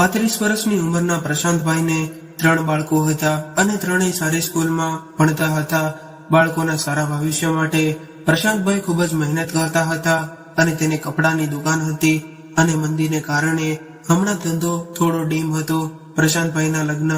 પાંત્રીસ વર્ષની ઉંમરના પ્રશાંતભાઈને ત્રણ બાળકો હતા અને ત્રણેય સારી સ્કૂલમાં ભણતા હતા. બાળકોના સારા ભવિષ્ય માટે પ્રશાંતભાઈ ખૂબ જ મહેનત કરતા હતા અને તેને કપડાની દુકાન હતી અને મંદીને કારણે હમણાં ધંધો થોડો ડીમ હતો. પ્રશાંતભાઈના લગ્ન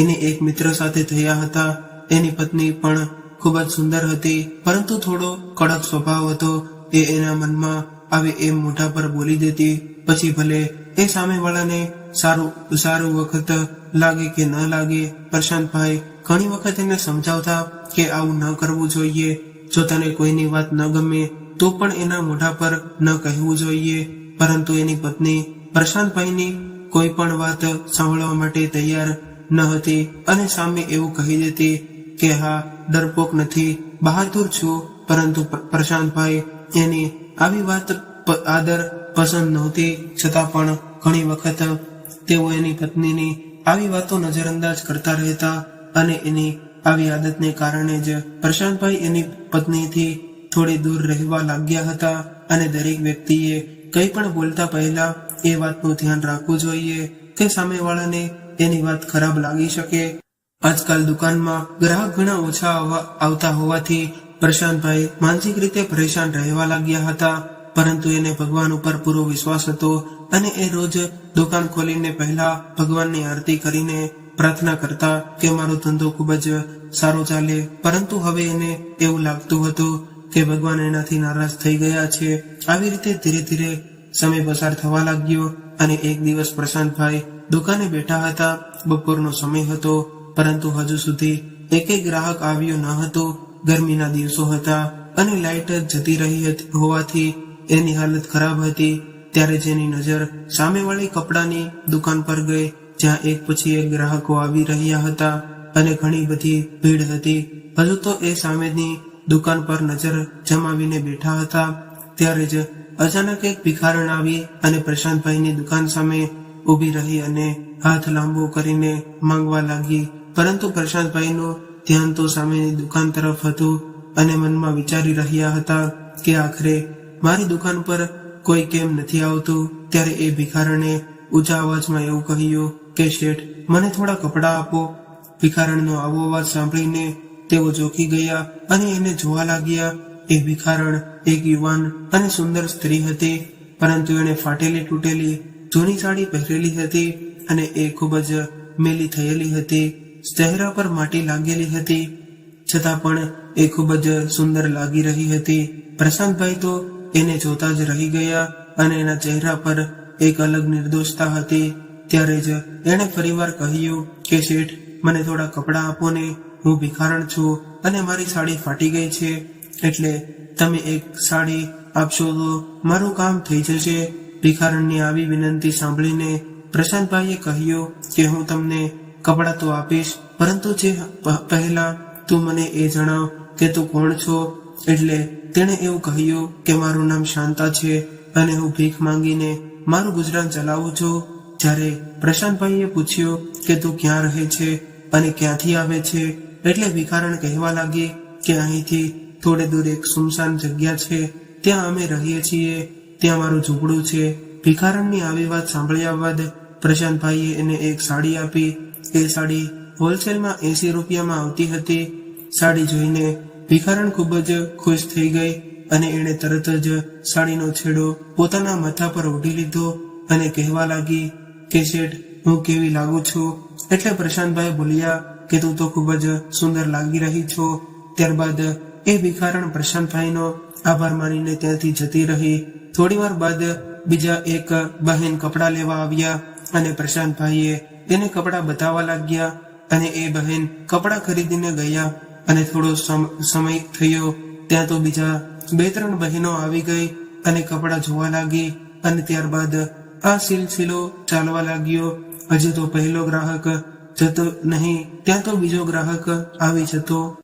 એની એક મિત્ર સાથે થયા હતા. એની પત્ની પણ ખૂબ જ સુંદર હતી, પરંતુ થોડો કડક સ્વભાવ હતો. એ એના મનમાં આવે એમ મોઢા પર બોલી દેતી, પછી ભલે એ સામેવાળાને સારું સારું વખત લાગે કે ન લાગે પ્રશાંતભાઈ ઘણી વખત એને સમજાવતા કે આવું ન કરવું જોઈએ. જો તને કોઈની વાત ન ગમે, તો પણ એના મોઢા પર ન કહેવું જોઈએ. પરંતુ એની પત્ની પ્રશાંતભાઈની કોઈ પણ વાત સાંભળવા માટે તૈયાર ન હતી અને સામે એવું કહી દેતી કે, હા, ડરપોક નથી બહાદુર છું. પરંતુ પ્રશાંતભાઈ એની આવી વાત આદર પસંદ નહોતી. છતાં પણ ઘણી વખત તેઓ એની પત્નીની આવી વાતો નજરઅંદાજ કરતા રહેતા અને એની આવી આદતને કારણે જ પ્રશાંતભાઈ એની પત્નીથી થોડી દૂર રહેવા લાગ્યા હતા અને દરેક વ્યક્તિએ કંઈ પણ બોલતા પહેલા એ વાતનું ધ્યાન રાખવું જોઈએ કે સામેવાળાને એની વાત ખરાબ લાગી શકે. આજકાલ દુકાનમાં ગ્રાહક ઘણા ઓછા આવતા હોવાથી પ્રશાંતભાઈ માનસિક રીતે પરેશાન રહેવા લાગ્યા હતા. પરંતુ એને ભગવાન ઉપર પૂરો વિશ્વાસ હતો અને એ રોજ દુકાન ખોલીને પહેલા ભગવાનની આરતી કરીને પ્રાર્થના કરતા કે મારો ધંધો ખૂબ જ સારો ચાલે. પરંતુ હવે એને એવું લાગતું હતું કે ભગવાન એનાથી નારાજ થઈ ગયા છે. આવી રીતે ધીરે ધીરે સમય પસાર થવા લાગ્યો અને એક દિવસ પ્રશાંતભાઈ દુકાને બેઠા હતા. બપોરનો સમય હતો, પરંતુ હજુ સુધી એકે ગ્રાહક આવ્યો ન હતો. ગરમીના દિવસો હતા અને લાઇટ જતી રહી હોવાથી એની હાલત ખરાબ હતી. ત્યારે જેની નજર સામેવાળી કપડાની દુકાન પર ગઈ, જ્યાં એક પછી એક ગ્રાહકો આવી રહ્યા હતા અને ઘણી બધી ભીડ હતી. હજુ તો એ સામેની દુકાન પર નજર જમાવીને બેઠા હતા. ત્યારે જ અચાનક એક ભિખારણ આવી અને પ્રશાંતભાઈની દુકાન સામે ઊભી રહી અને હાથ લાંબો કરીને માંગવા લાગી. પરંતુ પ્રશાંતભાઈનું ધ્યાન તો સામેની દુકાન તરફ હતું અને મનમાં વિચારી રહ્યા હતા કે આખરે મારી દુકાન પર કોઈ કેમ નથી આવતું, ત્યારે એ ભિખારણે ઊંચા અવાજમાં એવું કહ્યું કે, શેઠ, મને થોડા કપડાં આપો. ભિખારણનો આવો અવાજ સાંભળીને તેઓ જોખી ગયા અને એને જોવા લાગ્યા. એ ભિખારણ એક યુવાન અને સુંદર સ્ત્રી હતી, પરંતુ એણે ફાટેલી તૂટેલી જૂની સાડી પહેરેલી હતી અને એ ખૂબ જ મેલી થયેલી હતી, ચહેરા પર માટી લાગેલી હતી. છતાં પણ એ ખૂબ જ સુંદર લાગી રહી હતી. પ્રશાંતભાઈ તો એને જોતા જ રહી ગયા અને એના ચહેરા પર એક અલગ નિર્દોષતા હતી. ત્યારે જ એણે ફરીવાર કહ્યું કે, શેઠ, મને થોડા કપડાં આપો ને. હું ભિખારણ છું અને મારી સાડી ફાટી ગઈ છે. એટલે તમે એક સાડી આપશો તો મારું કામ થઈ જશે. ભિખારણની આવી વિનંતી સાંભળીને પ્રશાંતભાઈએ કહ્યું કે, હું તમને કપડાં તો આપીશ, પરંતુ જે પહેલા તું મને એ જણાવ કે તું કોણ છો એટલે તેણે એવું કહ્યું કે મારું નામ શાંતા છે અને હું ભીખ માંગીને મારું ગુજરાન ચલાવું છું. જ્યારે પ્રશાંતભાઈએ પૂછ્યું કે તું ક્યાં રહે છે અને ક્યાંથી આવે છે, એટલે ભિખારણ કહેવા લાગી કે અહીંથી થોડે દૂર એક સુમસાન જગ્યા છે, ત્યાં અમે રહીએ છીએ, ત્યાં મારું ઝૂંપડું છે. ભિખારણની આવી વાત સાંભળ્યા બાદ પ્રશાંતભાઈએ એને એક સાડી આપી. એ સાડી હોલસેલમાં એસી રૂપિયામાં આવતી હતી. સાડી જોઈને ભિખારણ ખૂબ જ ખુશ થઈ ગઈ અને એણે તરત જ સાડીનો છેડો પોતાના માથા પર ઓઢી લીધો અને કહેવા લાગી કે શેઠ, હું કેવી લાગુ છું? એટલે પ્રશાંતભાઈ બોલ્યા કે તું તો ખૂબ જ સુંદર લાગી રહી છો. ત્યારબાદ એ ભિખારણ પ્રશાંતભાઈનો આભાર માનીને ત્યાંથી જતી રહી. થોડીવાર બાદ બીજા એક બહેન કપડાં લેવા આવ્યા અને પ્રશાંતભાઈએ તેને કપડાં બતાવવા લાગ્યા અને એ બહેન કપડાં ખરીદીને ગયા. અને થોડો સમ- સમય થયો, ત્યાં તો બીજા બે ત્રણ બહેનો આવી ગઈ અને કપડાં જોવા લાગી અને ત્યારબાદ આ સિલસિલો ચાલવા લાગ્યો. હજુ તો પહેલો ગ્રાહક જતો નહીં, ત્યાં તો બીજો ગ્રાહક આવી જતો.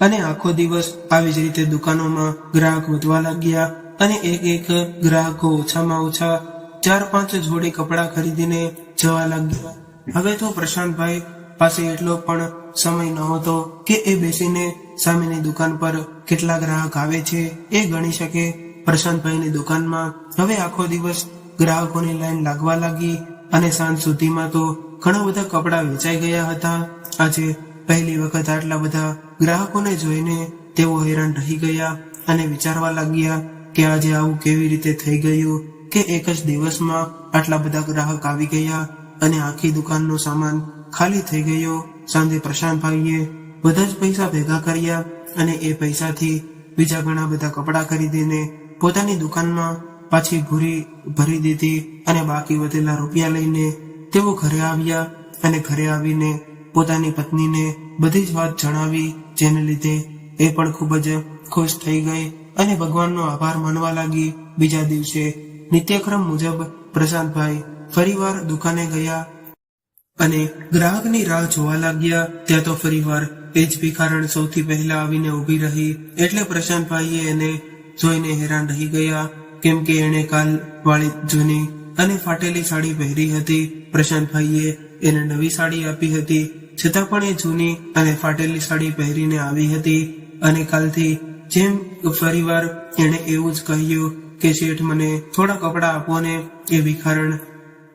અને આખો દિવસ આવી જ રીતે દુકાનોમાં ગ્રાહક વધવા લાગ્યા અને એક એક ગ્રાહકો ઓછામાં ઓછા ચાર પાંચ જોડી કપડાં ખરીદીને જવા લાગ્યા. હવે તો પ્રશાંતભાઈ પાસે એટલો પણ સમય નહોતો કે એ બેસીને સામેની દુકાન પર કેટલા ગ્રાહક આવે છે, એ ગણી શકે. પ્રશાંતભાઈની દુકાનમાં હવે આખો દિવસ ગ્રાહકોની લાઈન લાગવા લાગી અને સાંજ સુધીમાં તો ઘણા બધા કપડાં વેચાઈ ગયા હતા. આજે પહેલી વખત આટલા બધા ગ્રાહકોને જોઈને તેઓ હેરાન રહી ગયા અને વિચારવા લાગ્યા કે આજે આવું કેવી રીતે થઈ ગયું કે એક જ દિવસમાં આટલા બધા ગ્રાહક આવી ગયા અને આખી દુકાનનો સામાન ખાલી થઈ ગયો. સાંજે પ્રશાંતભાઈએ બધા જ પૈસા ભેગા કર્યા અને એ પૈસાથી બીજા ઘણા બધા કપડાં ખરીદીને પોતાની દુકાનમાં પાછી ભૂરી ભરી દીધી અને બાકી વધેલા રૂપિયા લઈને તેઓ ઘરે આવ્યા અને ઘરે આવીને પોતાની પત્નીને બધી જ વાત જણાવી, જેને લીધે એ પણ ખૂબ જ ખુશ થઈ ગઈ અને ભગવાનનો આભાર માનવા લાગી. બીજા દિવસે નિત્યક્રમ મુજબ પ્રશાંતભાઈ ફરીવાર દુકાને ગયા અને ગ્રાહકની રાહ જોવા લાગ્યા, ત્યાં તો ફરીવાર એ જ ભિખારણ સૌથી પહેલા આવીને ઊભી રહી, એટલે પ્રશાંતભાઈએ એને જોઈને હેરાન રહી ગયા, કેમ કે એણે કાલ વાળી જૂની અને ફાટેલી સાડી પહેરી હતી. પ્રશાંતભાઈએ એને નવી સાડી આપી હતી, છતાં પણ એ જૂની અને ફાટેલી સાડી પહેરીને આવી હતી. અને કાલથી જેમ ફરીવાર એણે એવું જ કહ્યું કે, શેઠ, મને થોડા કપડાં આપો ને. એ ભિખારણ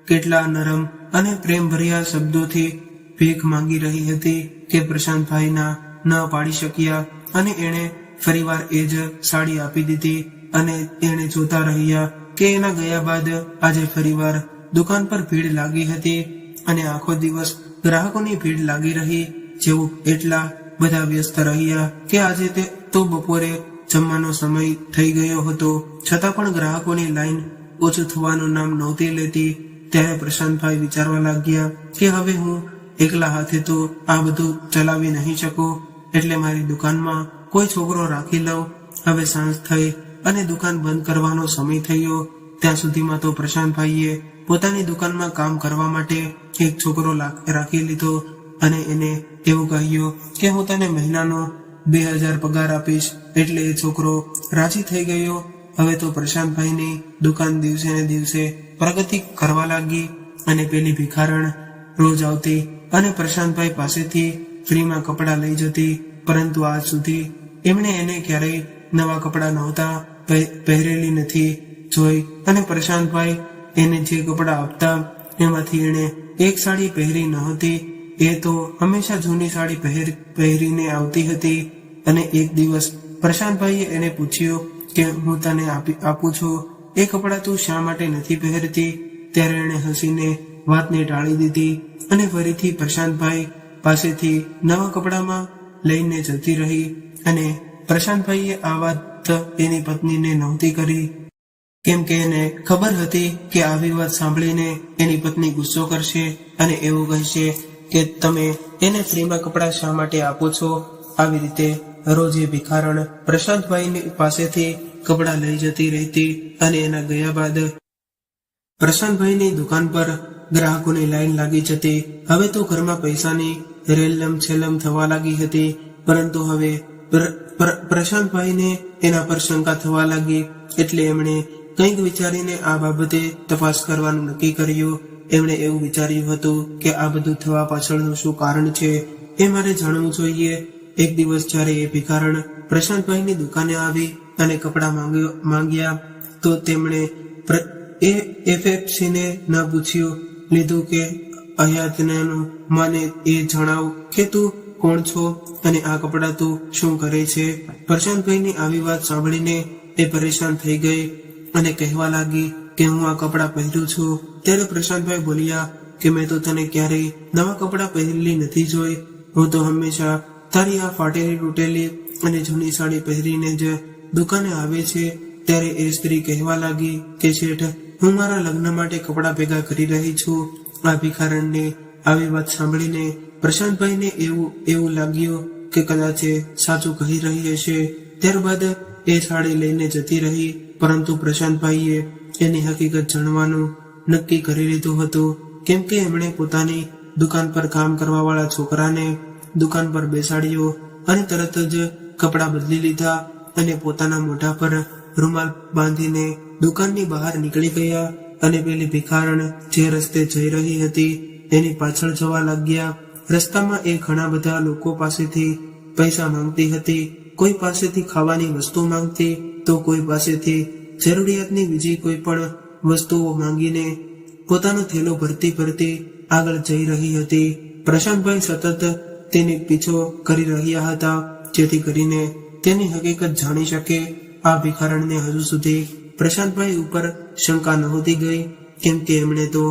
કેટલા નરમ અને પ્રેમભર્યા શબ્દોથી ભીખ માંગી રહી હતી કે પ્રશાંતભાઈના ન પાડી શક્યા અને એણે ફરીવાર એ જ સાડી આપી દીધી અને એણે જોતા રહ્યા કે એના ગયા બાદ આજે ફરીવાર દુકાન પર ભીડ લાગી હતી અને આખો દિવસ ગ્રાહકોની ભીડ લાગી રહી જેવું એટલા બધા વ્યસ્ત રહ્યા કે આજે તે તો બપોરે જમવાનો સમય થઈ ગયો હતો છતાં પણ ગ્રાહકોની લાઈન ઓછું થવાનું નામ નહોતી લેતી ત્યારે પ્રશાંતભાઈ વિચારવા લાગ્યા કે હવે હું એકલા હાથે તો આ બધું ચલાવી નહીં શકું, એટલે મારી દુકાનમાં કોઈ છોકરો રાખી લઉં. હવે સાંજ થઈ અને દુકાન બંધ કરવાનો સમય થયો. ત્યાં સુધીમાં તો પ્રશાંતભાઈએ પોતાની દુકાનમાં કામ કરવા માટે એક છોકરો રાખી લીધો અને એને એવું કહ્યું કે હું તને મહિનાનો બે હજાર પગાર આપીશ, એટલે એ છોકરો રાજી થઈ ગયો હવે તો પ્રશાંતભાઈની દુકાન દિવસે ને દિવસે પ્રગતિ કરવા લાગી અને પેલી ભિખારણ રોજ આવતી અને પ્રશાંતભાઈ પાસેથી ફ્રીમાં કપડાં લઈ જતી, પરંતુ આજ સુધી એમણે એને ક્યારેય નવા કપડાં નહોતા પહેરેલી નથી જોઈ અને પ્રશાંતભાઈ એને જે કપડાં આપતા એમાંથી એણે એક સાડી પહેરી નહોતી એ તો હંમેશા જૂની સાડી પહેર, પહેરીને આવતી હતી અને એક દિવસ પ્રશાંતભાઈએ એને પૂછ્યું કે હું તને આપી આપું છું? એ કપડાં તું શા માટે નથી પહેરતી? ત્યારે એણે હસીને વાતને ટાળી દીધી અને ફરીથી પ્રશાંતભાઈ પાસેથી નવા કપડામાં લઈને જતી રહી અને પ્રશાંતભાઈએ આ વાત એની પત્નીને નહોતી કરી. કેમ કે એને ખબર હતી કે આવી વાત સાંભળીને એની પત્ની ગુસ્સો કરશે અને એવું કહેશે કે તમે એને ફ્રીમાં કપડાં શા માટે આપો છો? આવી રીતે રોજ ભિખારણ પ્રશાંતભાઈની પાસેથી કપડાં લઈ જતી રહેતી અને એના ગયા બાદ પ્રશાંતભાઈની દુકાન પર ગ્રાહકોની લાઈન લાગી જતી. હવે તો ઘરમાં પૈસાની રેલમ છેલમ થવા લાગી હતી, પરંતુ હવે પ્ર- પ્ર- પ્રશાંતભાઈને એના પર શંકા થવા લાગી, એટલે એમણે કંઈક વિચારીને આ બાબતે તપાસ કરવાનું નક્કી કર્યું. એમણે એવું વિચાર્યું હતું કે આ બધું થવા પાછળનું શું કારણ છે, એ મારે જાણવું જોઈએ. એક દિવસ જ્યારે એ ભિખારણ પ્રશાંતભાઈની દુકાને આવી અને કપડાં માંગ્યો, માંગ્યા, તો તેમણે એ એફએફસીને ન પૂછ્યું, લીધું કે અયાતનાનું મને એ જણાવ કે તું કોણ છો અને આ કપડાં તું શું કરે છે? પ્રશાંતભાઈની આવી વાત સાંભળીને એ પરેશાન થઈ ગઈ અને કહેવા લાગી કે, હું આ કપડાં પહેરું છું. ત્યારે પ્રશાંતભાઈ બોલ્યા કે, મેં તો તને ક્યારેય નવા કપડાં પહેરેલી નથી જોઈ. હું તો હંમેશા તારી આ ફાટેલી તૂટેલી અને જૂની સાડી પહેરીને જ દુકાને આવે છે, ત્યારે એ સ્ત્રી કહેવા લાગી કે શેઠ, હું મારા લગ્ન માટે કપડાં ભેગા કરી રહી છું. આ ભિખારણને આવી વાત સાંભળીને પ્રશાંતભાઈને એવું એવું લાગ્યું કે કદાચ એ સાચું કહી રહી હશે. ત્યારબાદ એ સાડી લઈને જતી રહી, પરંતુ પ્રશાંતભાઈએ એની હકીકત જાણવાનું નક્કી કરી લીધું હતું. કેમ કે એમણે પોતાની દુકાન પર કામ કરવાવાળા છોકરાને દુકાન પર બેસાડ્યો અને તરત જ કપડાં બદલી લીધા અને પોતાના મોઢા પર રૂમાલ બાંધીને દુકાનની બહાર નીકળી ગયા અને પેલી ભિખારણ જે રસ્તે જઈ રહી હતી એની પાછળ જવા લાગ્યા. રસ્તામાં એ ઘણા બધા લોકો પાસેથી પૈસા માંગતી હતી. કોઈ પાસેથી ખાવાની વસ્તુ માંગતી તો કોઈ પાસેથી જરૂરિયાતની બીજી કોઈ પણ વસ્તુઓ માંગીને પોતાનો થેલો ભરતી ભરતી આગળ જઈ રહી હતી. પ્રશાંતભાઈ સતત તેની પીછો કરી રહ્યા હતા. જેથી કરીને તેની હકીકત જાણી શકે. આ ભિખારણને હજુ સુધી પ્રશાંતભાઈ ઉપર શંકા નહોતી ગઈ, કેમ કે એમણે તો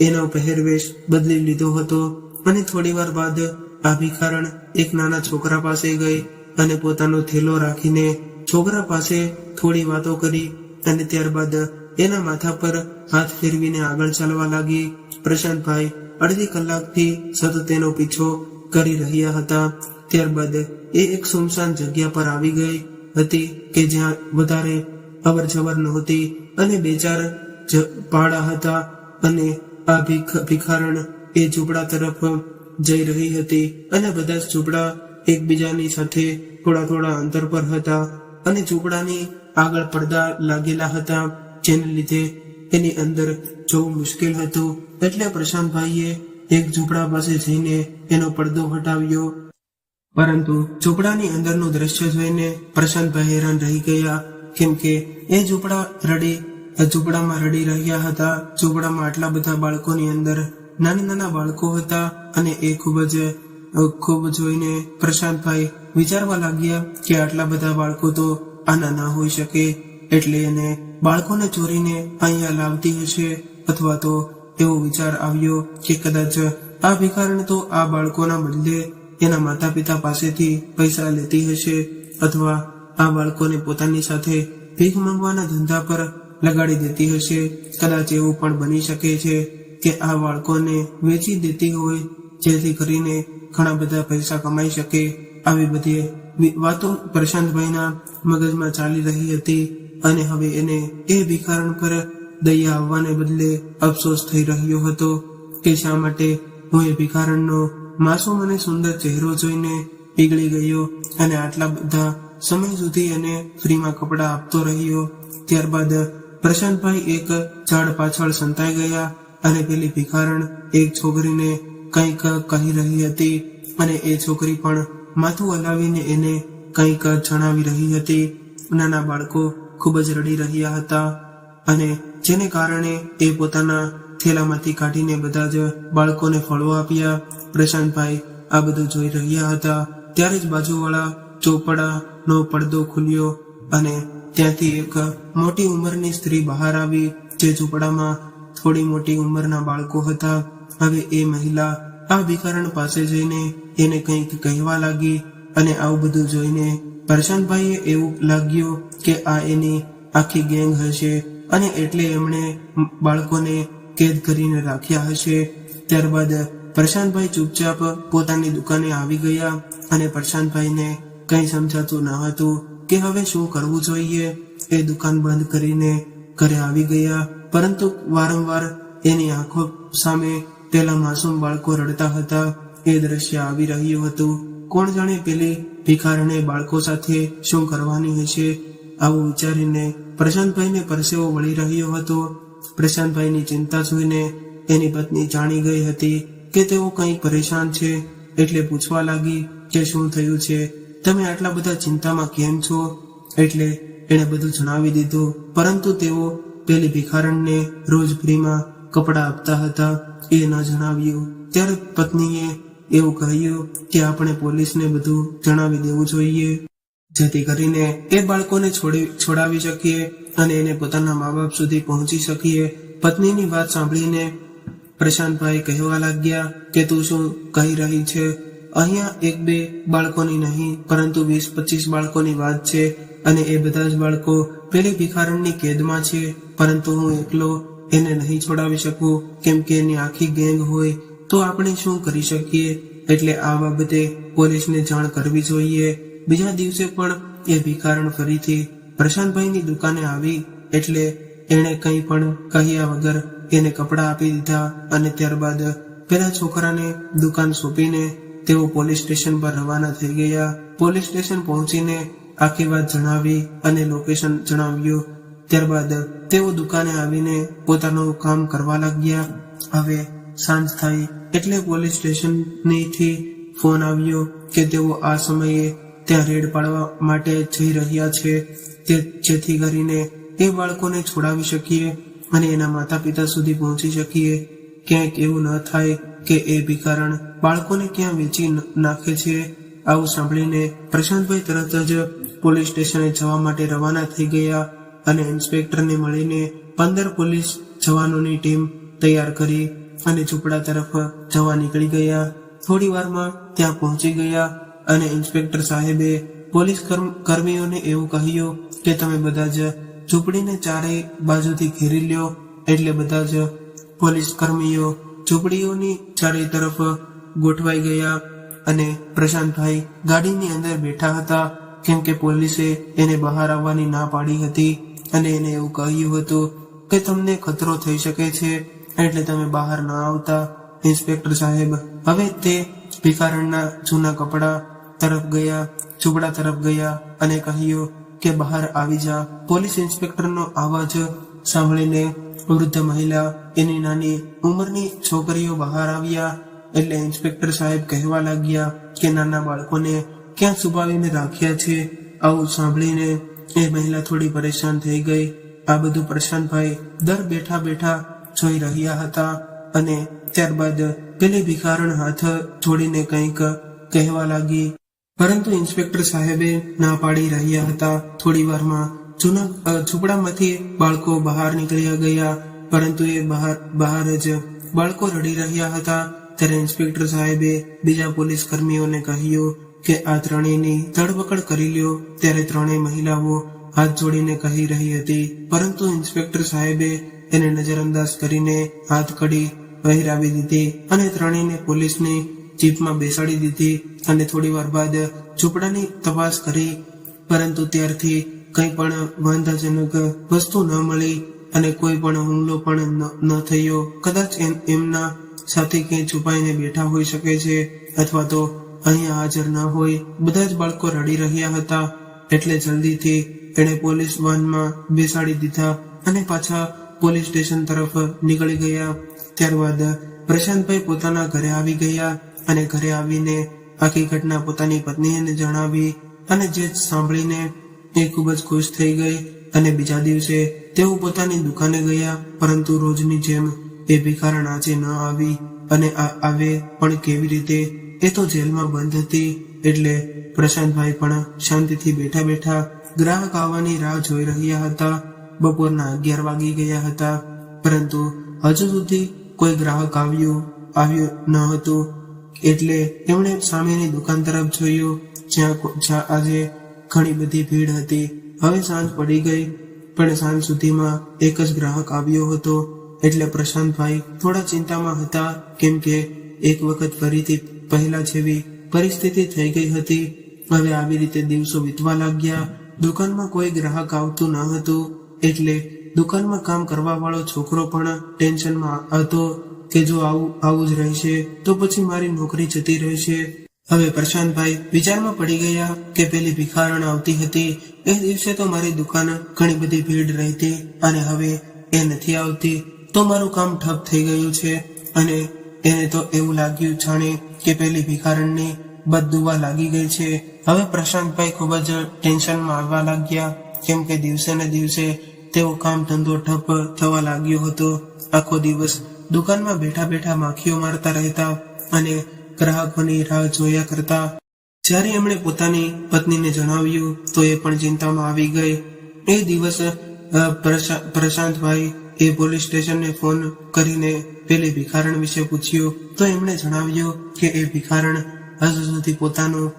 એનો પહેરવેશ બદલી લીધો હતો અને થોડી વાર બાદ આ ભિખારણ એક નાના છોકરા પાસે ગઈ અને પોતાનો થેલો રાખીને છોકરા પાસે થોડી વાતો કરી અને ત્યારબાદ એના માથા પર હાથ ફેરવીને આગળ ચાલવા લાગી. પ્રશાંતભાઈ અડધી કલાકથી સતત તેનો પીછો કરી રહ્યા હતા. ત્યારબાદ એ એક સુમસાન જગ્યા પર આવી ગઈ હતી કે જ્યાં વધારે અવર જવર નહોતી અને બે ચાર પાડા હતા અને આ ભીખ ભિખારણ એ ઝૂંપડા તરફ જઈ રહી હતી અને બધા ઝૂંપડા એકબીજાની સાથે થોડા થોડા અંતર પર હતા અને ઝૂંપડાની આગળ પડદા લાગેલા હતા, જેને લીધે એની અંદર જોવું મુશ્કેલ હતું. એટલે પ્રશાંતભાઈએ એક ઝૂંપડા પાસે જઈને એનો પડદો હટાવ્યો. પરંતુ ઝૂંપડાની અંદરનું દ્રશ્ય જોઈને પ્રશાંતભાઈ હેરાન રહી ગયા. કેમ કે એ ઝૂંપડા રડી ઝૂંપડામાં રડી રહ્યા હતા. ઝૂંપડામાં આટલા બધા બાળકોની અંદર નાના નાના બાળકો હતા અને એ ખૂબ જ, ખૂબ જોઈને પ્રશાંતભાઈ વિચારવા લાગ્યા કે આટલા બધા બાળકો તો આના ના હોઈ શકે. એટલે એને બાળકોને ચોરીને અહીંયા લાવતી હશે અથવા તો એવો વિચાર આવ્યો કે કદાચ આ ભિખારણ તો આ બાળકોના બદલે એના માતા પિતા પાસેથી પૈસા લેતી હશે અથવા આ બાળકોને પોતાની સાથે ભીખ માંગવાના ધંધા પર લગાડી દેતી હશે. કદાચ એવું પણ બની શકે છે કે આ બાળકોને વેચી દેતી હોય, જેથી કરીને ઘણા બધા પૈસા કમાઈ શકે. આવી બધી વાતો પ્રશાંતભાઈના મગજમાં ચાલી રહી હતી અને હવે એને એ ભિખારણ પર દયા આવવાને બદલે અફસોસ થઈ રહ્યો હતો કે શા માટે હું એ ભિખારણનો માસૂમ અને સુંદર ચહેરો જોઈને પીગળી ગયો અને આટલા બધા સમય સુધી એને ફ્રીમાં કપડાં આપતો રહ્યો. ત્યારબાદ પ્રશાંતભાઈ એક ઝાડ પાછળ સંતાઈ ગયા અને પેલી ભિખારણ એક છોકરીને કંઈક કહી રહી હતી અને એ છોકરી પણ માથું હલાવીને એને કંઈક જણાવી રહી હતી. નાના બાળકો ખૂબ જ રડી રહ્યા હતા. અને જેને કારણે એ પોતાના થેલામાંથી કાઢીને બધા જ બાળકોને ફળો આપ્યા. પ્રશાંતભાઈ આ બધું જોઈ રહ્યા હતા. ત્યારે જ બાજુવાળા ચોપડાનો પડદો ખુલ્યો અને ત્યાંથી એક મોટી ઉંમરની સ્ત્રી બહાર આવી, જે ઝૂંપડામાં થોડી મોટી ઉંમરના બાળકો હતા. હવે એ મહિલા આ ભિખારણ પાસે જઈને એને કંઈક કહેવા લાગી અને આવું બધું જોઈને પ્રશાંતભાઈએ એવું લાગ્યું કે આ એની આખી ગેંગ હશે. અને એટલે એમણે બાળકોને કેદ કરીને રાખ્યા હશે. ત્યારબાદ પ્રશાંતભાઈ ચૂપચાપ પોતાની દુકાને આવી ગયા અને પ્રશાંતભાઈને કંઈ સમજાતું ન હતું કે હવે શું કરવું જોઈએ. એ દુકાન બંધ કરીને ઘરે આવી ગયા, પરંતુ વારંવાર એની આંખો સામે પેલા માસૂમ બાળકો રડતા હતા. એ દ્રશ્ય આવી રહ્યું હતું. કોણ જાણે પેલી ભિખારણે બાળકો સાથે શું કરવાની હશે? આવું વિચારીને પ્રશાંતભાઈને પરસેવો વળી રહ્યો હતો. પ્રશાંતભાઈની ચિંતા જોઈને એની પત્ની જાણી ગઈ હતી કે તેઓ કંઈ પરેશાન છે, એટલે પૂછવા લાગી કે શું થયું છે? તમે આટલા બધા ચિંતામાં કેમ છો? એટલે એણે બધું જણાવી દીધું, પરંતુ તેઓ પેલી ભિખારણને રોજ ફ્રીમાં કપડાં આપતા હતા. એ ન જણાવ્યું. ત્યારે પત્નીએ એવું કહ્યું કે આપણે પોલીસને બધું જણાવી દેવું જોઈએ. જેથી કરીને એ બાળકોને છોડી, છોડાવી શકીએ અને એને પોતાના મા બાપ સુધી પહોંચી શકીએ. પત્નીની વાત સાંભળીને પ્રશાંતભાઈ કહેવા લાગ્યા કે, તું શું કહી રહી છે? અહીંયા એક બે બાળકોની નહીં, પરંતુ વીસ પચીસ બાળકોની વાત છે અને એ બધા જ બાળકો પેલી ભિખારણની કેદમાં છે. પરંતુ હું એકલો એને નહીં છોડાવી શકું. કેમ કે એની આખી ગેંગ હોય તો આપણે શું કરી શકીએ? એટલે આ બાબતે પોલીસને જાણ કરવી જોઈએ. બીજા દિવસે પણ એ ભિખારણ ફરીથી પ્રશાંતભાઈની દુકાને આવી એટલે એણે કંઈ પણ કહ્યા વગર એને કપડાં આપી દીધા અને ત્યારબાદ પેલા છોકરાને દુકાન સોંપીને તેઓ પોલીસ સ્ટેશન પર રવાના થઈ ગયા. પોલીસ સ્ટેશન પહોંચીને આખી વાત જણાવી અને લોકેશન જણાવ્યું. ત્યારબાદ તેઓ દુકાને આવીને પોતાનું કામ કરવા લાગ્યા. હવે સાંજ થઈ એટલે પોલીસ સ્ટેશનથી ફોન આવ્યો કે તેઓ આ સમયે ત્યાં રેડ પાડવા માટે જઈ રહ્યા છે. તે જેથી કરીને એ બાળકોને છોડાવી શકીએ અને એના માતા પિતા સુધી પહોંચી શકીએ. ક્યાંક એવું ન થાય કે એ ભિખારણ બાળકોને ક્યાં વેચી નાખે છે. આવું સાંભળીને પ્રશાંતભાઈ તરત જ પોલીસ સ્ટેશને જવા માટે રવાના થઈ ગયા અને ઇન્સ્પેક્ટરને મળીને પંદર પોલીસ જવાનોની ટીમ તૈયાર કરી અને ઝૂંપડા તરફ જવા નીકળી ગયા. થોડી વારમાં ત્યાં પહોંચી ગયા અને ઇન્સ્પેક્ટર સાહેબે પોલીસ કર્મ- કર્મીઓને એવું કહ્યું કે તમે બધા જ ઝૂંપડીને ચારેય બાજુથી ઘેરી લ્યો એટલે બધા જ પોલીસ કર્મીઓ ઝૂંપડીઓની ચારેય તરફ ગોઠવાઈ ગયા અને પ્રશાંતભાઈ ગાડીની અંદર બેઠા હતા કેમ કે પોલીસે એને બહાર આવવાની ના પાડી હતી અને એને એવું કહ્યું હતું કે તમને ખતરો થઈ શકે છે એટલે તમે બહાર ના આવતા. ઇન્સ્પેક્ટર સાહેબ, હવે તે ભિખારણના જૂના કપડા તરફ ગયા ઝૂંપડા તરફ ગયા અને કહ્યું કે બહાર આવી જા. પોલીસ ઇન્સ્પેક્ટરનો અવાજ સાંભળીને વૃદ્ધ મહિલા એની નાની ઉંમરની છોકરીઓ બહાર આવ્યા એટલે ઇન્સ્પેક્ટર સાહેબ કહેવા લાગ્યા કે નાના બાળકોને ક્યાં છુપાવીને રાખ્યા છે આવું સાંભળીને એ મહિલા થોડી પરેશાન થઈ ગઈ. આ બધું પ્રશાંતભાઈ દર બેઠા બેઠા જોઈ રહ્યા હતા અને ત્યારબાદ પેલી ભિખારણ હાથ જોડીને કંઈક કહેવા લાગી. પરંતુ ઇન્સ્પેક્ટર સાહેબે ના પાડી રહ્યા હતા. થોડી વારમાં જૂના ઝૂંપડામાંથી બાળકો બહાર નીકળ્યા ગયા, પરંતુ એ બહાર બહાર જ બાળકો રડી રહ્યા હતા. ત્યારે ઇન્સ્પેક્ટર સાહેબે બીજા પોલીસ કર્મીઓને કહ્યું કે આ ત્રણેયની ધરપકડ કરી લ્યો. ત્યારે ત્રણેય મહિલાઓ હાથ જોડીને કહી રહી હતી. પરંતુ ઇન્સ્પેક્ટર સાહેબે એને નજરઅંદાજ કરીને હાથ કડી પહેરાવી દીધી અને ત્રણેયને પોલીસની જીપમાં બેસાડી દીધી અને થોડી વાર બાદ ઝૂંપડાની તપાસ કરી. પરંતુ ત્યારથી કંઈ પણ વાંધાજનક વસ્તુ ન મળી અને કોઈ પણ હુમલો પણ ન- થયો. કદાચ એમ- એમના સાથે ક્યાંય છુપાઈને બેઠા હોઈ શકે છે અથવા તો અહીંયા હાજર ન હોય. બધા જ બાળકો રડી રહ્યા હતા એટલે જલ્દીથી એણે પોલીસ વાનમાં બેસાડી દીધા અને પાછા પોલીસ સ્ટેશન તરફ નીકળી ગયા. ત્યારબાદ પ્રશાંતભાઈ પોતાના ઘરે આવી ગયા. અને ઘરે આવીને આખી ઘટના પોતાની પત્નીને જણાવી અને જે સાંભળીને એ ખૂબ જ ખુશ થઈ ગઈ અને બીજા દિવસે તેઓ પોતાની દુકાને ગયા, પરંતુ રોજની જેમ એ ભિખારણ આજે ન આવી અને આવે પણ કેવી રીતે? એ તો જેલમાં બંધ હતી, એટલે પ્રશાંતભાઈ પણ શાંતિથી બેઠા બેઠા ગ્રાહક આવવાની રાહ જોઈ રહ્યા હતા. બપોરના અગિયાર વાગી ગયા હતા, પરંતુ હજુ સુધી કોઈ ગ્રાહક આવ્યું આવ્યું ન હતું. એટલે એમણે સામેની દુકાન તરફ જોયું, જ્યાં જ્યાં આજે ઘણી બધી ભીડ હતી. હવે સાંજ પડી ગઈ, પણ સાંજ સુધીમાં એક જ ગ્રાહક આવ્યો હતો. એટલે પ્રશાંતભાઈ થોડા ચિંતામાં હતા, કેમ કે એક વખત ફરીથી પહેલા જેવી પરિસ્થિતિ થઈ ગઈ હતી. હવે આવી રીતે દિવસો વીતવા લાગ્યા. દુકાનમાં કોઈ ગ્રાહક આવતું ન હતું. એટલે દુકાનમાં કામ કરવા વાળો છોકરો પણ ટેન્શનમાં હતો. કે જો આવું આવું જ રહેશે, તો પછી મારી નોકરી જતી રહેશે. હવે પ્રશાંતભાઈ વિચારમાં પડી ગયા કે પેલી ભિખારણ આવતી હતી. એ દિવસે તો મારી દુકાન ઘણી બધી ભીડ રહેતી અને હવે એ નથી આવતી. તો મારું કામ ઠપ થઈ ગયું છે અને એને તો એવું લાગ્યું જાણે કે પેલી ભિખારણની બદદુવા લાગી ગઈ છે. હવે પ્રશાંતભાઈ ખૂબ જ ટેન્શનમાં આવવા લાગ્યા. કેમ કે દિવસે ને દિવસે તેઓ કામ ધંધો ઠપ થવા લાગ્યો હતો. આખો દિવસ દુકાનમાં બેઠા બેઠા માખીઓ મારતા રહેતા અને ગ્રાહકોની રાહ જોયા કરતા. જ્યારે એમણે પોતાની પત્નીને જણાવ્યું, તો એ પણ ચિંતામાં આવી ગઈ. એ દિવસ પ્રશા- પ્રશાંતભાઈ એ પોલીસ સ્ટેશનને ફોન કરીને પેલી ભિખારણ વિશે પૂછ્યું. તો એમણે જણાવ્યું કે એ ભિખારણ હજુ સુધી પોતાનું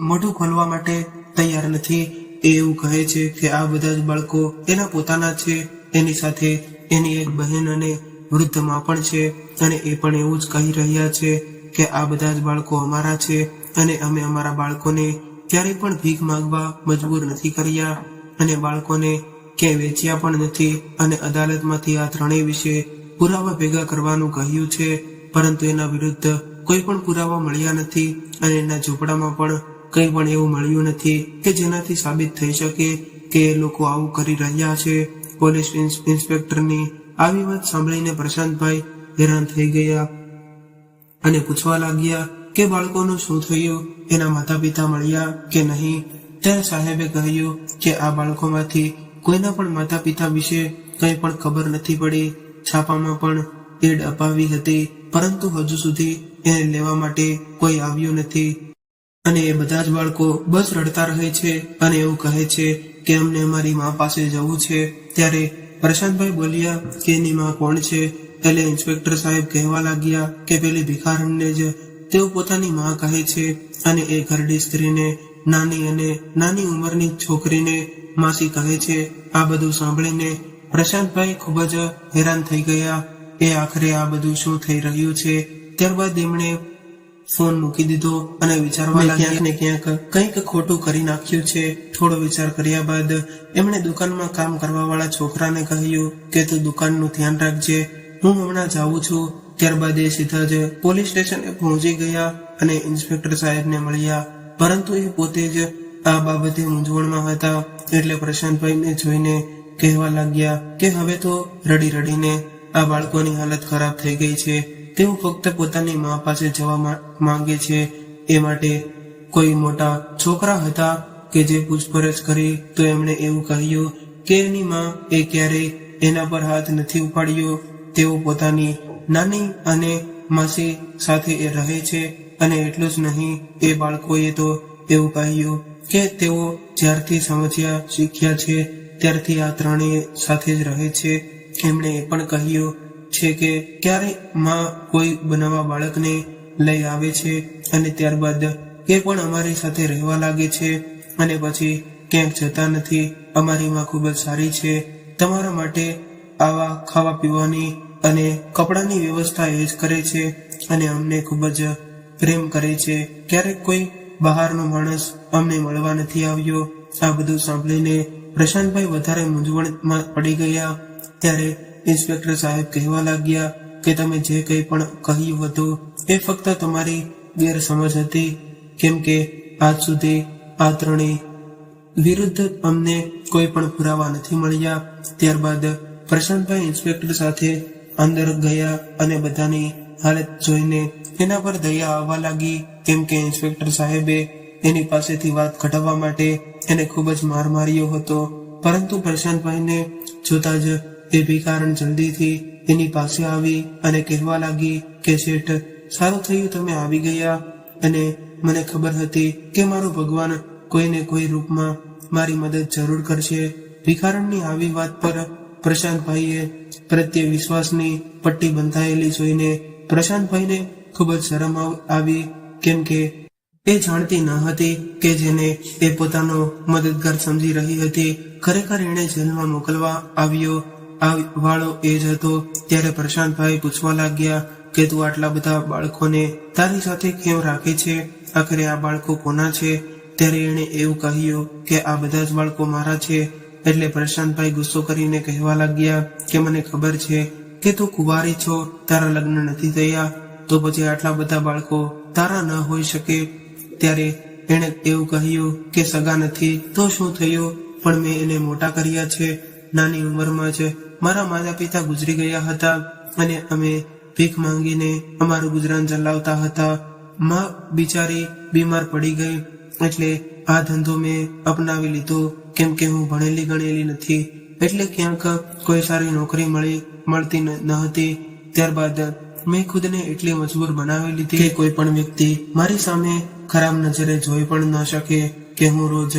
મોઢું ખોલવા માટે તૈયાર નથી. એ એવું કહે છે કે આ બધા જ બાળકો એના પોતાના છે. એની સાથે એની એક બહેન અને વૃદ્ધમાં પણ છે અને એ પણ એવું જ કહી રહ્યા છે કે આ બધા જ બાળકો અમારા છે અને અમે અમારા બાળકોને ક્યારેય પણ ભીખ માંગવા મજબૂર નથી કર્યા અને બાળકોને ક્યાંય વેચ્યા પણ નથી અને અદાલતમાંથી આ ત્રણેય વિશે પુરાવા ભેગા કરવાનું કહ્યું છે. પરંતુ એના વિરુદ્ધ કોઈ પણ પુરાવા મળ્યા નથી અને એના ઝૂંપડામાં પણ કંઈ પણ એવું મળ્યું નથી કે જેનાથી સાબિત થઈ શકે કે લોકો આવું કરી રહ્યા છે. પોલીસ ઇન્સ્પેક્ટરની આવી વાત સાંભળીને પ્રશાંતભાઈ હેરાન થઈ ગયા અને પૂછવા લાગ્યા કે બાળકોનું શું થયું, એના માતા પિતા મળ્યા કે નહીં? ત્યારે સાહેબે કહ્યું કે આ બાળકોમાંથી કોઈના પણ માતા પિતા વિશે કંઈ પણ ખબર નથી પડી. છાપામાં પણ એડ અપાવી હતી, પરંતુ હજુ સુધી એને લેવા માટે કોઈ આવ્યું નથી. અને એ બધા જ બાળકો બસ રડતા રહે છે અને એવું કહે છે કે અમને અમારી મા પાસે જવું છે, ત્યારે પ્રશાંતભાઈ બોલ્યા કે એની માં કોણ છે? એટલે ઇન્સ્પેક્ટર સાહેબ કહેવા લાગ્યા કે પેલી ભિખારણને જ. તેઓ પોતાની માં કહે છે અને એ ઘરડી સ્ત્રીને, નાની અને નાની ઉંમરની છોકરીને માસી કહે છે. આ બધું સાંભળીને પ્રશાંતભાઈ ખૂબ જ હેરાન થઈ ગયા એ આખરે આ બધું શું થઈ રહ્યું છે? ત્યારબાદ એમણે ફોન મૂકી દીધો અને વિચારવા લાગ્યા ને ક્યાંક કંઈક ખોટું કરી નાખ્યું છે. થોડો વિચાર કર્યા બાદ એમણે દુકાનમાં કામ કરવા વાળા છોકરાને કહ્યું કે તું દુકાનનું ધ્યાન રાખજે. હું હમણાં જાઉં છું. ત્યારબાદ એ સીધા જ પોલીસ સ્ટેશને પહોંચી ગયા અને ઇન્સ્પેક્ટર સાહેબને મળ્યા. પરંતુ એ પોતે જ આ બાબતે મૂંઝવણમાં હતા એટલે પ્રશાંતભાઈને જોઈને કહેવા લાગ્યા કે હવે તો રડી રડીને આ બાળકોની હાલત ખરાબ થઈ ગઈ છે. તેઓ ફક્ત પોતાની મા પાસે જવા માંગે છે. એ માટે કોઈ મોટા છોકરા હતા કે જે પૂછપરછ કરી, તો એમણે એવું કહ્યું કે એની મા એ ક્યારેય એના પર હાથ નથી ઉપાડ્યો. તેઓ પોતાની નાની અને માસી સાથે એ રહે છે અને એટલું જ નહીં, એ બાળકોએ તો એવું કહ્યું કે તેઓ જ્યારથી સમજ્યા, શીખ્યા છે, ત્યારથી આ ત્રણેય સાથે જ રહે છે. એમણે એ પણ કહ્યું છે કે ક્યારે માં કોઈ બનાવવા બાળકને લઈ આવે છે અને ત્યારબાદ એ પણ અમારી સાથે રહેવા લાગે છે અને પછી ક્યાંક જતા નથી. અમારી માં ખૂબ જ સારી છે. તમારા માટે આવા ખાવા પીવાની અને કપડાની વ્યવસ્થા એ જ કરે છે અને અમને ખૂબ જ પ્રેમ કરે છે. ક્યારેક કોઈ બહારનો માણસ અમને મળવા નથી આવ્યો. આ બધું સાંભળીને પ્રશાંતભાઈ વધારે મૂંઝવણમાં પડી ગયા. ત્યારે ઇન્સ્પેક્ટર સાહેબ કહેવા લાગ્યા કે તમે જે કંઈ પણ કહ્યું હતું એ ફક્ત તમારી ગેરસમજ હતી. કેમ કે આજ સુધી આ ત્રણેય વિરુદ્ધ અમને કોઈ પણ પુરાવા નથી મળ્યા. ત્યારબાદ પ્રશાંતભાઈ ઇન્સ્પેક્ટર સાથે અંદર ગયા અને બધાની હાલત જોઈને એના પર દયા આવવા લાગી. કેમ કે ઇન્સ્પેક્ટર સાહેબે એની પાસેથી વાત કઢાવવા માટે એને ખૂબ જ માર માર્યો હતો. પરંતુ પ્રશાંતભાઈને જોતા જ એ ભિખારણ જલ્દીથી એની પાસે આવી અને કહેવા લાગી કે શેઠ, સારું થયું તમે આવી ગયા. અને મને ખબર હતી કે મારો ભગવાન કોઈને કોઈ રૂપમાં મારી મદદ જરૂર કરશે. ભિખારણની આવી વાત પર પ્રશાંતભાઈએ પ્રત્યે વિશ્વાસની પટ્ટી બંધાયેલી જોઈને પ્રશાંતભાઈને ખૂબ જ શરમ આવી કેમ કે એ જાણતી ન હતી કે જેને એ પોતાનો મદદગાર સમજી રહી હતી, ખરેખર એણે જેલમાં મોકલવા આવ્યો વાળો એ જ હતો. ત્યારે પ્રશાંતભાઈ પૂછવા લાગ્યા કે તું આટલા બધા બાળકોને તારી સાથે કેમ રાખે છે? આખરે આ બાળકો કોના છે? ત્યારે એણે એવું કહ્યું કે આ બધા જ બાળકો મારા છે. એટલે પ્રશાંતભાઈ ગુસ્સો કરીને કહેવા લાગ્યા કે મને ખબર છે કે તું કુંવારી છો, તારા લગ્ન નથી થયા, તો પછી આટલા બધા બાળકો તારા ન હોઈ શકે. ત્યારે એણે એવું કહ્યું કે સગા નથી, તો શું થયું? પણ મેં એને મોટા કર્યા છે. નાની ઉંમરમાં જ મારા માતા પિતા ગુજરી ગયા હતા અને અમે ભીખ માંગીને અમારું ગુજરાન ચલાવતા હતા. માં બિચારી બીમાર પડી ગઈ એટલે આ ધંધો મેં અપનાવી લીધો. કેમ કે હું ભણેલી ગણેલી નથી. એટલે ક્યાંક કોઈ સારી નોકરી મળી, મળતી ન- હતી. ત્યારબાદ મેં ખુદને એટલી મજબૂર બનાવી લીધી કે કોઈ પણ વ્યક્તિ મારી સામે ખરાબ નજરે જોઈ પણ ન શકે કે હું રોજ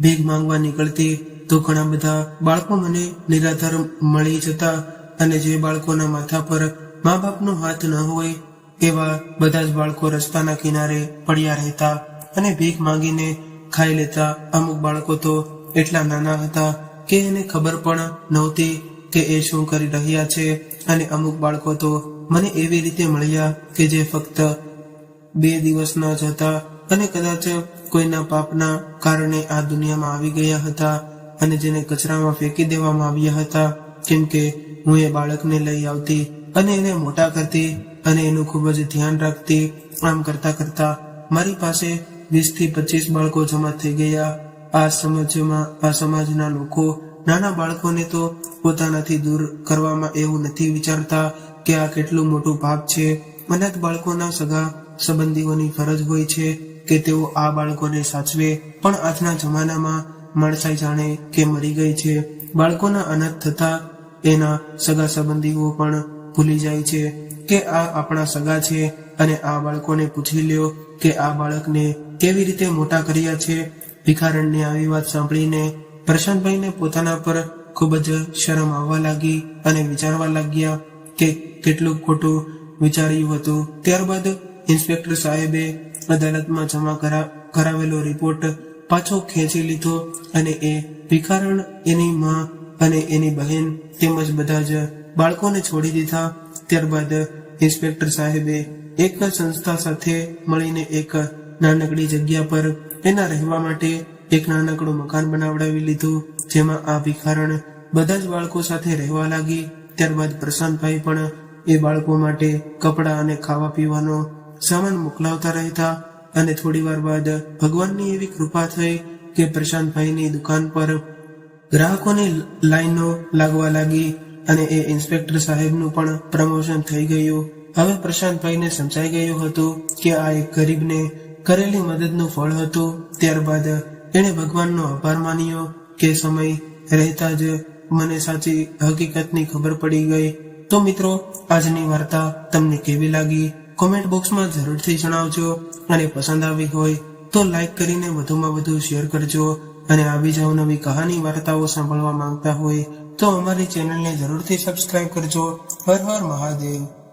ભીખ માંગવા નીકળતી તો ઘણા બધા બાળકો મને નિરાધાર મળી જતા અને જે બાળકોના માથા પર મા બાપનો હાથ ન હોય, એવા બધા જ બાળકો રસ્તાના કિનારે પડ્યા રહેતા અને ભીખ માંગીને ખાઈ લેતા. અમુક બાળકો તો એટલા નાના હતા કે એને ખબર પણ નહોતી કે એ શું કરી રહ્યા છે. અને અમુક બાળકો તો મને એવી રીતે મળ્યા કે જે ફક્ત બે દિવસના જ હતા અને કદાચ કોઈના પાપના કારણે આ દુનિયામાં આવી ગયા હતા. અને જેને કચરામાં ફેંકી દેવામાં આવ્યા હતા. કેમ કે હું એ બાળકને લઈ આવતી અને એને મોટા કરતી અને એનું ખૂબ જ ધ્યાન રાખતી. આમ કરતા કરતા મારી પાસે વીસથી પચીસ બાળકો જમા થઈ ગયા. આ સમાજમાં, આ સમાજના લોકો નાના બાળકોને તો પોતાનાથી દૂર કરવામાં એવું નથી વિચારતા કે આ કેટલું મોટું પાપ છે. અનાથ બાળકોના સગા સંબંધીઓની ફરજ હોય છે કે તેઓ આ બાળકોને સાચવે. પણ આજના જમાનામાં માણસાઈ જાણે કે મરી ગઈ છે. બાળકોના અનાથ થતા એના સગા સંબંધીઓ પણ ભૂલી જાય છે કે આ આપણા સગા છે અને આ બાળકોને પૂછી લ્યો કે આ બાળકને કેવી રીતે મોટા કર્યા છે. ભિખારણની આવી વાત સાંભળીને પ્રશાંતભાઈને પોતાના પર ખૂબ જ શરમ આવવા લાગી અને વિચારવા લાગ્યા કે કેટલું ખોટું વિચાર્યું હતું. ત્યારબાદ ઇન્સ્પેક્ટર સાહેબે અદાલતમાં જમા કરા, કરાવેલો રિપોર્ટ પાછો ખેંચી લીધો અને એ ભિખારણ એની માં અને એની બહેન તેમજ બધા જ બાળકોને છોડી દીધા. ત્યારબાદ ઇન્સ્પેક્ટર સાહેબે એક સંસ્થા સાથે મળીને એક નાનકડી જગ્યા પર એના રહેવા માટે એક નાનકડું મકાન બનાવડાવી લીધું, જેમાં આ ભિખારણ બધા જ બાળકો સાથે રહેવા લાગી. ત્યારબાદ પ્રશાંતભાઈ પણ એ બાળકો માટે કપડાં અને ખાવા પીવાનો સામાન મોકલાવતા રહેતા. અને થોડી વાર બાદ ભગવાનની એવી કૃપા થઈ કે પ્રશાંતભાઈની દુકાન પર ગ્રાહકોની લાઈનો લાગવા લાગી અને એ ઇન્સ્પેક્ટર સાહેબનું પણ પ્રમોશન થઈ ગયું. હવે પ્રશાંતભાઈને સમજાઈ ગયું હતું કે આ એક ગરીબને કરેલી મદદનું ફળ હતું. ત્યારબાદ એણે ભગવાનનો આભાર માન્યો કે સમય રહેતા જ મને સાચી હકીકતની ખબર પડી ગઈ. તો મિત્રો, આજની વાર્તા તમને કેવી લાગી? કોમેન્ટ બોક્સમાં જરૂરથી જણાવજો. અને પસંદ આવી હોય તો લાઈક કરીને વધુમાં વધુ શેર કરજો. અને આવી જ નવી કહાની વાર્તાઓ સાંભળવા માંગતા હોય તો અમારી ચેનલને જરૂરથી સબસ્ક્રાઇબ કરજો. હર હર મહાદેવ.